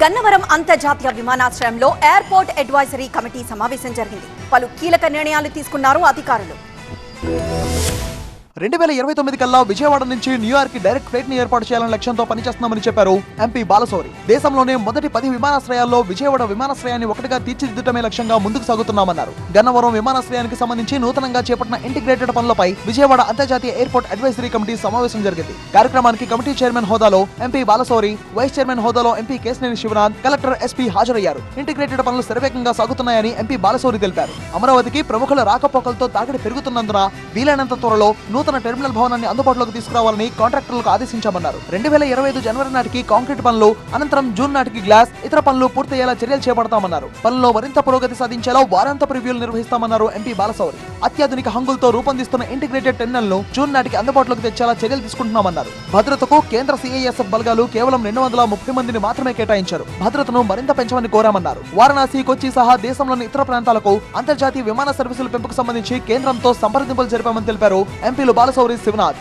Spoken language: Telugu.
గన్నవరం అంతర్జాతీయ విమానాశ్రయంలో ఎయిర్పోర్ట్ అడ్వైజరీ కమిటీ సమావేశం జరిగింది. పలు కీలక నిర్ణయాలు తీసుకున్నారు అధికారులు. రెండు వేల ఇరవై తొమ్మిది కల్లా విజయవాడ నుంచి న్యూయార్క్ డైరెక్ట్ ఫ్లైట్ని ఏర్పాటు చేయాలని లక్ష్యంతో పనిచేస్తున్నామని చెప్పారు ఎంపీ బాలసౌరి. దేశంలోనే మొదటి పది విమానాశ్రయాల్లో విజయవాడ విమానాశ్రయాన్ని ఒకటిగా తీర్చిదిద్దటమే లక్ష్యంగా ముందుకు సాగుతున్నామన్నారు. గన్నవరం విమానాశ్రయానికి సంబంధించి నూతనంగా చేపట్టిన ఇంటిగ్రేటెడ్ పనులపై విజయవాడ అంతర్జాతీయ ఎయిర్పోర్ట్ అడ్వైజరీ కమిటీ సమావేశం జరిగింది. కార్యక్రమానికి కమిటీ చైర్మన్ హోదాలో ఎంపీ బాలసౌరి వైస్ చైర్మన్ హోదాలో MP Kesineni Sivanath collector SP హాజరయ్యారు. ఇంటిగ్రేటెడ్ పనులు శరవేగంగా సాగుతున్నాయని ఎంపీ బాలసౌరి తెలిపారు. అమరావతికి ప్రముఖుల రాకపోకలతో తాకిడి పెరుగుతున్నందున వీలైనంత త్వరలో నూతన టెర్మినల్ భవనాన్ని అందుబాటులోకి తీసుకురావాలని కాంట్రాక్టర్లకు ఆదేశించామన్నారు. రెండు వేల ఇరవై ఐదు జనవరి నాటికి కాంక్రీట్ పనులు అనంతరం జూన్ నాటికి గ్లాస్ ఇతర పనులు పూర్తయ్యేలా చర్యలు చేపడతామన్నారు. పనుల్లో మరింత పురోగతి సాధించేలా వారాంతపు ప్రివ్యూలు నిర్వహిస్తామన్నారు ఎంపీ బాలసౌరి అత్యాధునిక హంగులతో రూపొందిస్తున్న ఇంటిగ్రేటెడ్ టెర్మినల్ను జూన్ నాటికి అందుబాటులోకి తెచ్చేలా చర్యలు తీసుకుంటున్నామన్నారు. భద్రతకు కేంద్ర సిఐఎస్ఎఫ్ బలగాలు కేవలం రెండు వందల ముప్పై మందిని మాత్రమే కేటాయించారు. భద్రతను మరింత పెంచమని కోరామన్నారు. వారణాసి కొచ్చి సహా దేశంలోని ఇతర ప్రాంతాలకు అంతర్జాతీయ విమాన సర్వీసుల పెంపుకు సంబంధించి కేంద్రంతో సంప్రదింపులు జరిపామని తెలిపారు ఎంపీలు బాలసౌరి శివనాథ్